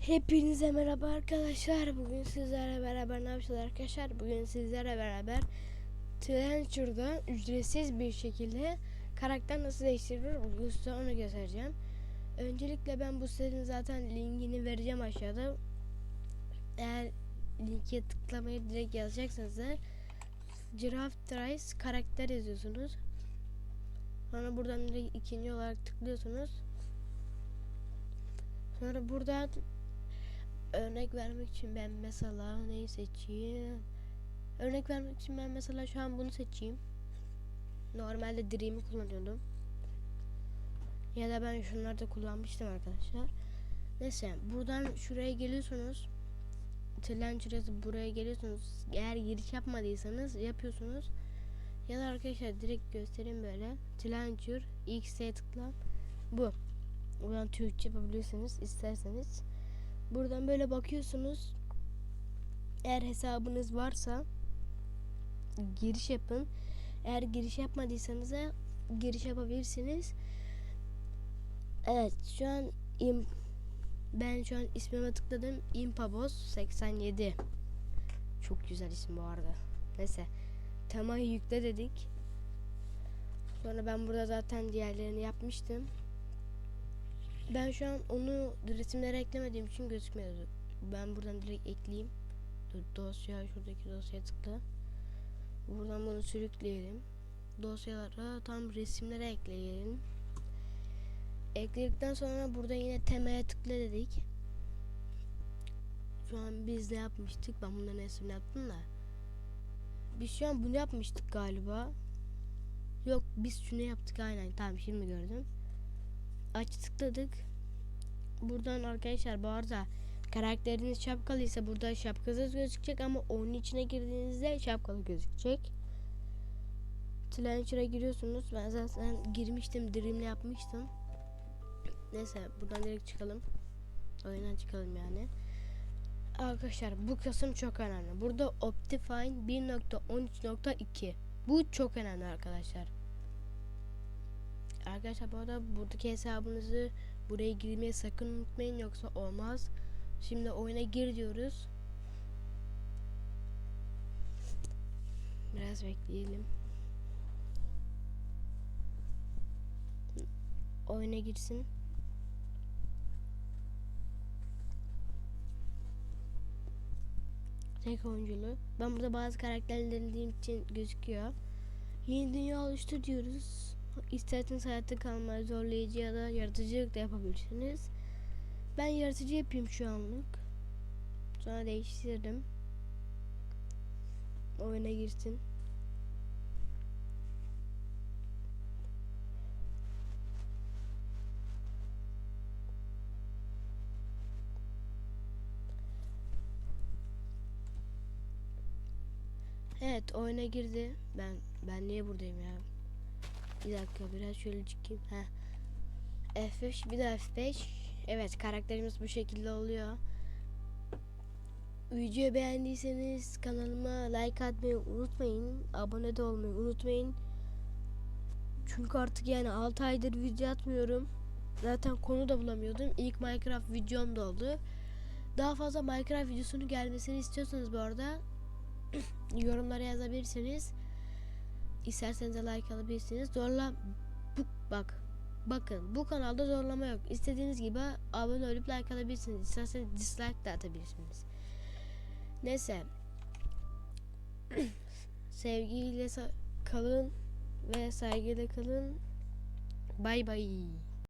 Hepinize merhaba arkadaşlar. Bugün sizlerle beraber ne yapacağız arkadaşlar? Bugün sizlerle beraber Trencher'da ücretsiz bir şekilde karakter nasıl değiştirilir bugün size onu göstereceğim. Öncelikle ben bu sitenin zaten linkini vereceğim aşağıda. Eğer linke tıklamayı direkt yazacaksanız da Giraffe Tries karakter yazıyorsunuz. Sonra buradan direkt ikinci olarak tıklıyorsunuz. Sonra buradan örnek vermek için ben mesela neyi seçeyim? Örnek vermek için ben mesela şu an bunu seçeyim. Normalde Dream'i kullanıyordum. Ya da ben şunları da kullanmıştım arkadaşlar. Neyse buradan şuraya geliyorsunuz. Challenger'ı buraya geliyorsunuz. Eğer giriş yapmadıysanız yapıyorsunuz. Ya da arkadaşlar direkt göstereyim böyle. Challenger X'e tıkla. Bu. Buradan Türkçe yapabilirsiniz isterseniz. Buradan böyle bakıyorsunuz. Eğer hesabınız varsa giriş yapın. Eğer giriş yapmadıysanız da giriş yapabilirsiniz. Evet şu an im ben şu an ismime tıkladım. Impabos 87. Çok güzel isim bu arada. Neyse. Temayı yükle dedik. Sonra ben burada zaten diğerlerini yapmıştım. Ben şu an onu resimlere eklemediğim için gözükmüyordu. Ben buradan direkt ekleyeyim. Dur, dosya şuradaki dosyaya tıkla. Buradan bunu sürükleyelim. Dosyalara tam resimlere ekleyelim. Ekledikten sonra burada yine temaya tıkla dedik. Şu an biz ne yapmıştık? Ben bunların resmini yaptım da. Biz şu an bunu yapmıştık galiba. Yok biz şunu yaptık aynen. Tamam şimdi gördüm aç tıkladık. Buradan arkadaşlar bu arada karakteriniz şapkalıysa burada şapkasız gözükecek ama onun içine girdiğinizde şapkalı gözükecek. Challenger'a giriyorsunuz. Ben zaten girmiştim. Dream'le yapmıştım. Neyse buradan direkt çıkalım. Oyundan çıkalım yani. Arkadaşlar bu kısım çok önemli. Burada Optifine 1.13.2 Bu çok önemli arkadaşlar. Arkadaşlar bu arada buradaki hesabınızı buraya girmeye sakın unutmayın yoksa olmaz. Şimdi oyuna gir diyoruz. Biraz bekleyelim. Oyuna girsin. Tek oyunculu. Ben burada bazı karakterlerim için gözüküyor. Yeni dünya oluştu diyoruz. İsterseniz hayatta kalmayı zorlayıcı ya da yaratıcılık da yapabilirsiniz. Ben yaratıcı yapayım şu anlık. Sonra değiştiririm. Oyuna girsin. Evet oyuna girdi. Ben ben niye buradayım ya? Bir dakika biraz şöyle çıkayım. Heh. F5 bir de F5. Evet karakterimiz bu şekilde oluyor. Videoyu beğendiyseniz kanalıma like atmayı unutmayın. Abone de olmayı unutmayın. Çünkü artık yani 6 aydır video atmıyorum. Zaten konu da bulamıyordum. İlk Minecraft videom da oldu. Daha fazla Minecraft videosunu gelmesini istiyorsanız bu arada yorumlara yazabilirsiniz. İsterseniz de like alabilirsiniz. Zorla bu bak bakın bu kanalda zorlama yok. İstediğiniz gibi abone olup like alabilirsiniz. İsterseniz dislike de atabilirsiniz. Neyse. Sevgiyle kalın ve saygıyla kalın. Bay bay.